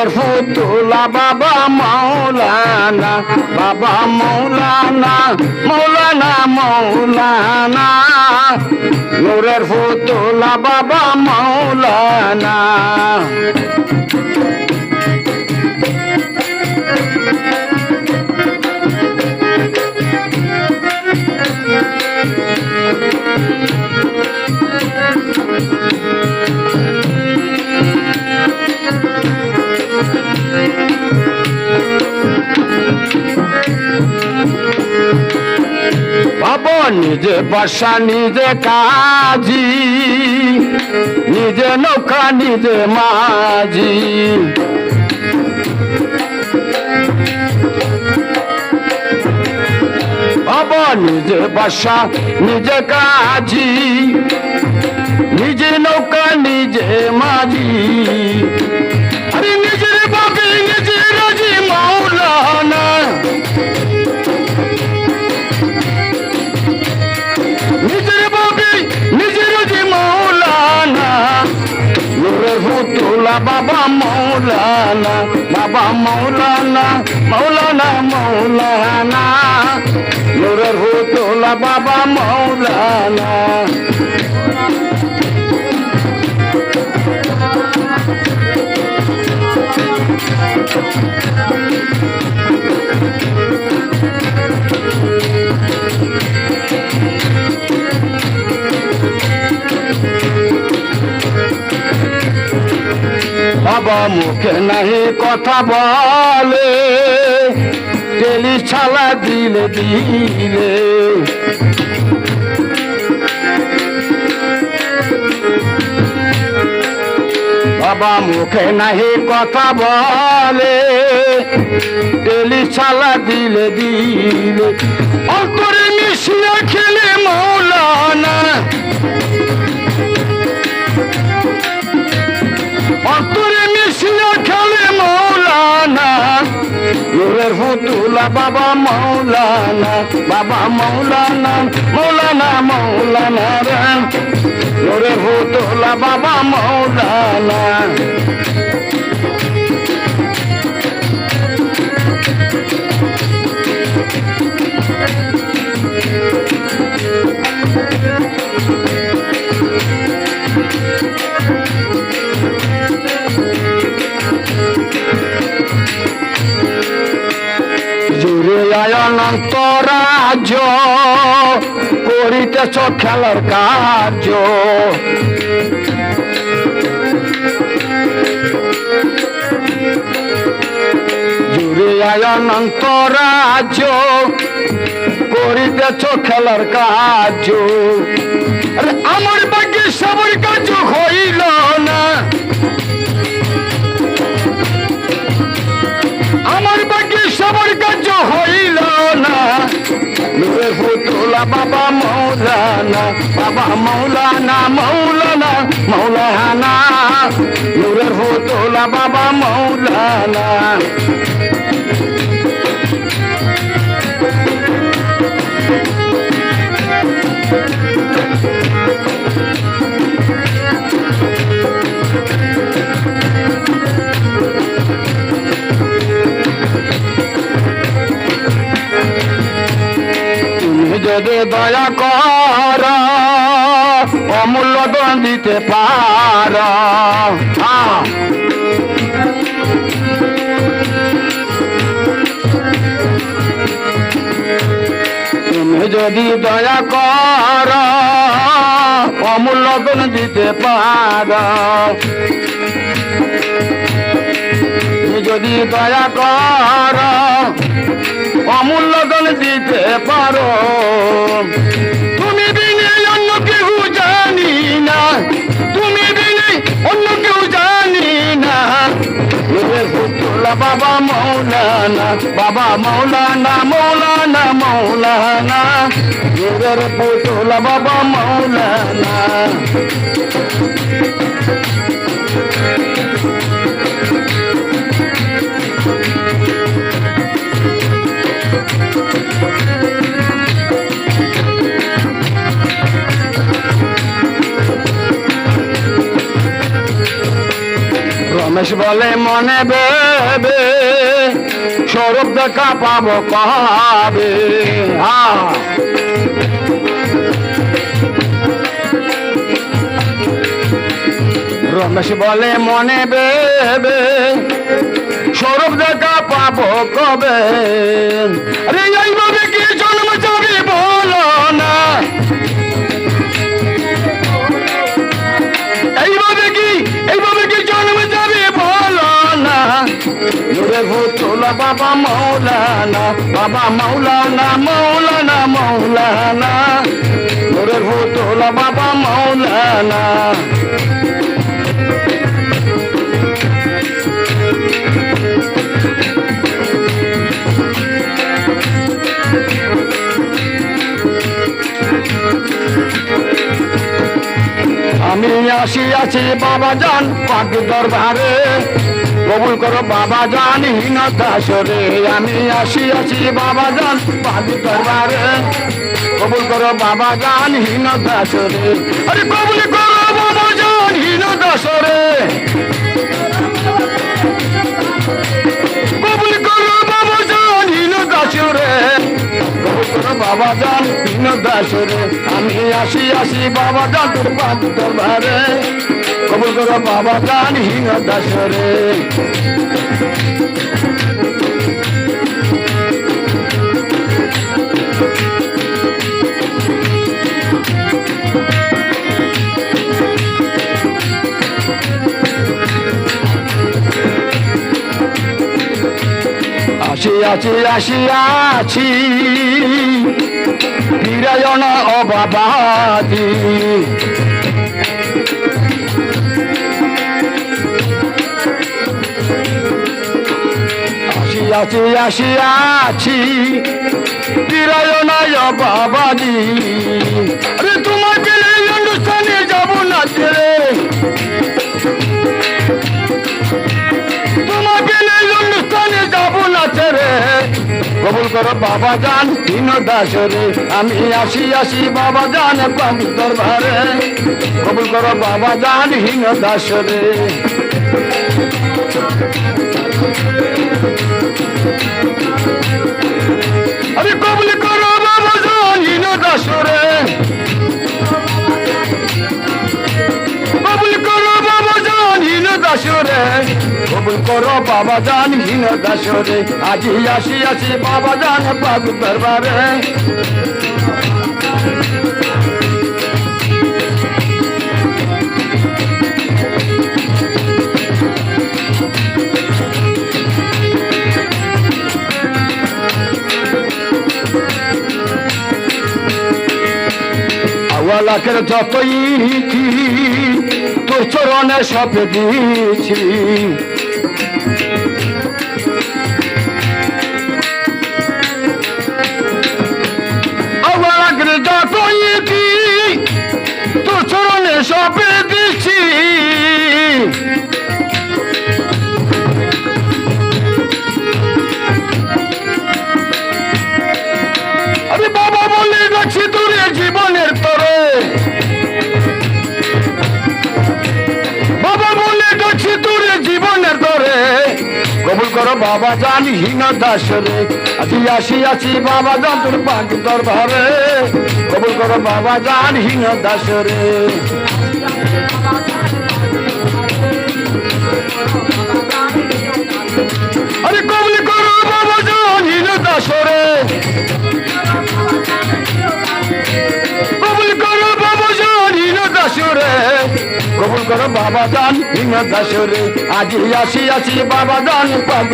নূরের পুতুলা বাবা মৌলানা বাবা মৌলানা মৌলানা মৌলানা। নূরের পুতুলা বাবা মৌলানা। নিজে বাসা, নিজে কাজি, নিজে নৌকা, নিজে মাঝি। বাবা নিজে বাসা, নিজে কাজি, নিজে নৌকা, নিজে মাঝি। মৌলানা নূরের ফুতুলা বাবা মৌলানা। বাবা মুখে নাহি কথা বলে। টেলি ছালা দিলে দিলে। বাবা মুখে নাহি কথা বলে ডেলি ছালা দিলে দিলে। অন্তরে নূরের ফুতুলা বাবা মৌলানা বাবা মৌলানা মৌলানা মৌলানা রে ফুতুলা বাবা মৌলানা। জুড়ে অনন্ত রাজ্য করিতেছ খেলার কার্য। জুড়ে অনন্ত রাজ্য করিতেছ খেলার আরে, আমার বাকি সবার কাজ হইল। বাবা মৌলানা বাবা মৌলানা মৌলানা মৌলানা নূরের ফুতুলা বাবা মৌলানা যদি দয়া কর, অমূল্য দান দিতে পার। যদি দয়া কর, অমূল্য দান দিতে পার। যদি দয়া কর অমূল্য দান দিতে পারো। তুমি বিনে অন্য কেউ জানি না। তুমি বিনে অন্য কেউ জানি না। বাবা মৌলানা বাবা মৌলানা মৌলানা মৌলানা। নূরের পুতুলা বাবা মৌলানা। বলে মনে বেবে সৌরভ দেখা পাবো হ্যাঁ রমেশ বলে মনে বেবে সৌরভ দেখা পাবো কবে? আরে এইভাবে বাবা মৌলানা বাবা মৌলানা মৌলানা মৌলানা। নূরে ভূতলা বাবা মৌলানা। আমি আসি আছি বাবা জান পাক দরবারে। কবুল করো, বাবা জান হীনতাসরে আমি আসি আছি বাবা জান পাক দরবারে। কবুল করো, বাবা জান হীনতাসরে আরে কবুল করো, বাবা জান হীনতাসরে কবুল করো, বাবা জান হীনতাসরে কবুল করো, বাবা জান হীনতাসরে আমি আসি আসি, বাবা জান পাক দরবারে। কবুল করো বাবা জান হীনতাসরে আসি আছি আসি আছি ফিরায়ন অবাবাদি। আসি আছি আসি আছি ফিরায়ন অবাবাদি আরে তোমাকে এই অনুষ্ঠানে যাব না রে। তোমাকে এই অনুষ্ঠানে যাব না ছেড়ে কবুল করো বাবা জান হীন দাসরে আমি আসি আসি বাবা জান পাবি দরবারে। কবুল করো বাবা জান হীন দাসরে বাবা জান হীন দাসরে আজি আসি আসি বাবা জান পাক দরবারে। আওয়ালাকের যতই তোর চরণে সব দিয়েছি। এ জীবনের তরে কবুল করো বাবা জান হীন দাসরে। আজি আসি আছি বাবা জান তোর পাক দরবারে। কবুল করো বাবা জান হীন দাসরে। বাবা গান হীন দাসরে আজি আসি আসি বাবা গান পাক